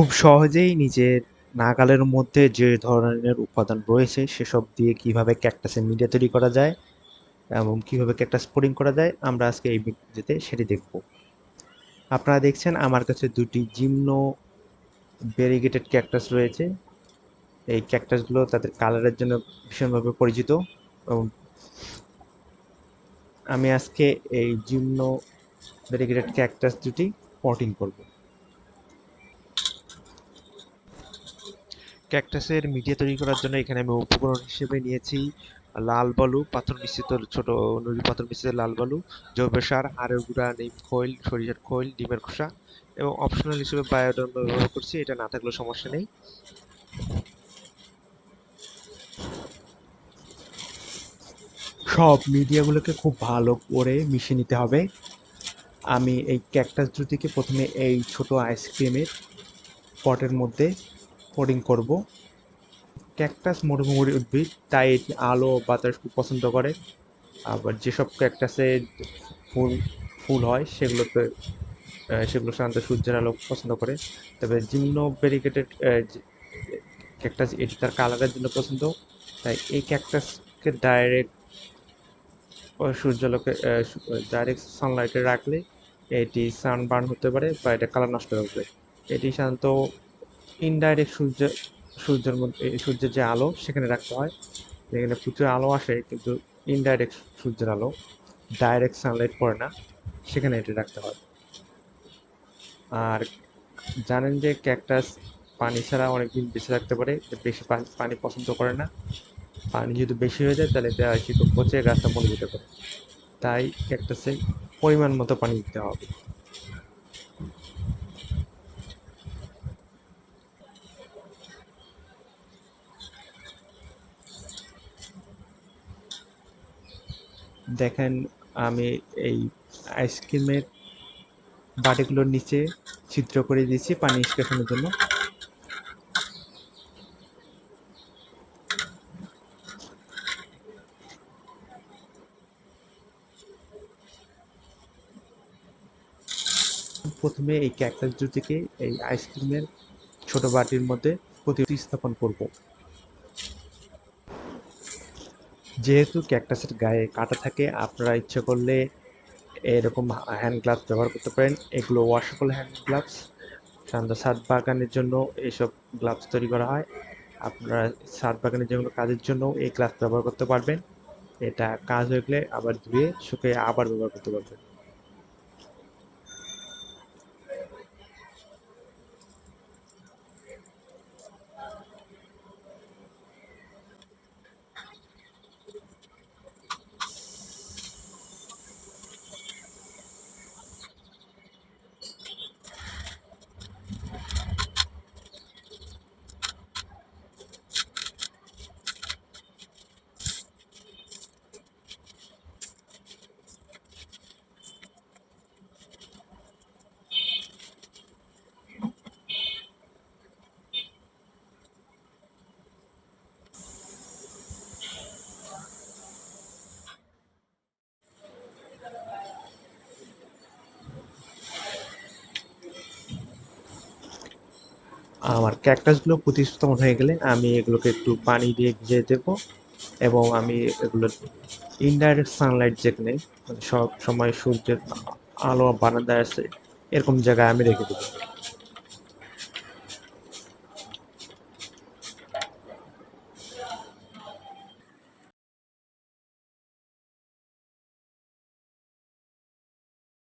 খুব সহজেই নিজের নাগালের মধ্যে যে ধরনের উপাদান রয়েছে, সেসব দিয়ে কীভাবে ক্যাকটাসের মিডিয়া তৈরি করা যায় এবং কীভাবে ক্যাকটাস পোডিং করা যায়, আমরা আজকে এই ভিডিওতে সেটি দেখব। আপনারা দেখছেন আমার কাছে দুটি জিমনো ভেরিগেটেড ক্যাকটাস রয়েছে। এই ক্যাকটাসগুলো তাদের কালারের জন্য ভীষণভাবে পরিচিত এবং আমি আজকে এই জিমনো ভেরিগেটেড ক্যাকটাস দুটি পটিং করব। ক্যাকটাসের মিডিয়া তৈরি করার জন্য এখানে আমি উপকরণ হিসেবে নিয়েছি। লাল বালু, পাথর মিশ্রিত ছোট নুড়ি পাথর মিশ্রিত লাল বালু, জৈব সার হাড়ের গুঁড়া, নিম খৈল, সরিষার খৈল, ডিমের খোসা এবং অপশনাল হিসেবে বায়োডন ব্যবহার করছি, এটা না থাকলেও সমস্যা নেই। সব মিডিয়াগুলোকে খুব ভালো করে মিশিয়ে নিতে হবে। আমি এই ক্যাকটাস দুটিকে প্রথমে এই ছোট আইসক্রিমের পটের মধ্যে পোডিং করব। ক্যাকটাস মরুভূমির উদ্ভিদ তাই এটি আলো, বাতাস খুব পছন্দ করে। আবার যেসব ক্যাকটাসে ফুল ফুল হয়, সেগুলোতে সেগুলো সাধারণত সূর্যের আলো পছন্দ করে। তবে জিমনো ব্যারিকেটেড ক্যাকটাস এটি তার কালারের জন্য পছন্দ। তাই এই ক্যাকটাসকে ডাইরেক্ট সূর্যালোকে ডাইরেক্ট সানলাইটে রাখলে এটি সানবার্ন হতে পারে বা এটা কালার নষ্ট হতে পারে। এটি সাধারণত ইনডাইরেক্ট সূর্য, সূর্যের মধ্যে সূর্যের যে আলো সেখানে রাখতে হয়। যেখানে প্রচুর আলো আসে, কিন্তু ইনডাইরেক্ট সূর্যের আলো ডাইরেক্ট সানলাইট পড়ে না, সেখানে এটি রাখতে হয়। আর জানেন যে ক্যাকটাস পানি ছাড়া অনেকদিন বেঁচে রাখতে পারে বেশি পানি পছন্দ করে না। পানি যদি বেশি হয়ে যায়, তাহলে শীত পচে গাছটা মরে যেতে পারে। তাই ক্যাকটাসে পরিমাণ মতো পানি দিতে হবে। দেখেন, আমি এই আইসক্রিমের বাটিগুলোর নিচে ছিদ্র করে দিয়েছি পানি নিষ্কাশনের জন্য। প্রথমে এই ক্যাকটাস দুটিকে এই আইসক্রিমের ছোট বাটির মধ্যে প্রতিস্থাপন করব। যেহেতু ক্যাকটাসের গায়ে কাটা থাকে, আপনারা ইচ্ছে করলে এরকম হ্যান্ড গ্লাভস ব্যবহার করতে পারেন। এগুলো ওয়াশেবল হ্যান্ড গ্লাভস সাধারণত ছাদ বাগানের জন্য এইসব গ্লাভস তৈরি করা হয়। আপনারা ছাদ বাগানের যেগুলো কাজের জন্য এই গ্লাভস ব্যবহার করতে পারবেন। এটা কাজ হয়ে গেলে আবার ধুয়ে শুকিয়ে আবার ব্যবহার করতে পারবেন। আমার ক্যাকটাসগুলো প্রতিস্থাপন হয়ে গেলে আমি এগুলোকে একটু পানি দিয়ে ভিজিয়ে দেব এবং আমি এগুলো ইনডাইরেক্ট সানলাইট যেখানে মানে সব সময় সূর্যের আলো বারান্দায় আছে এরকম জায়গায় আমি রেখে দেবো।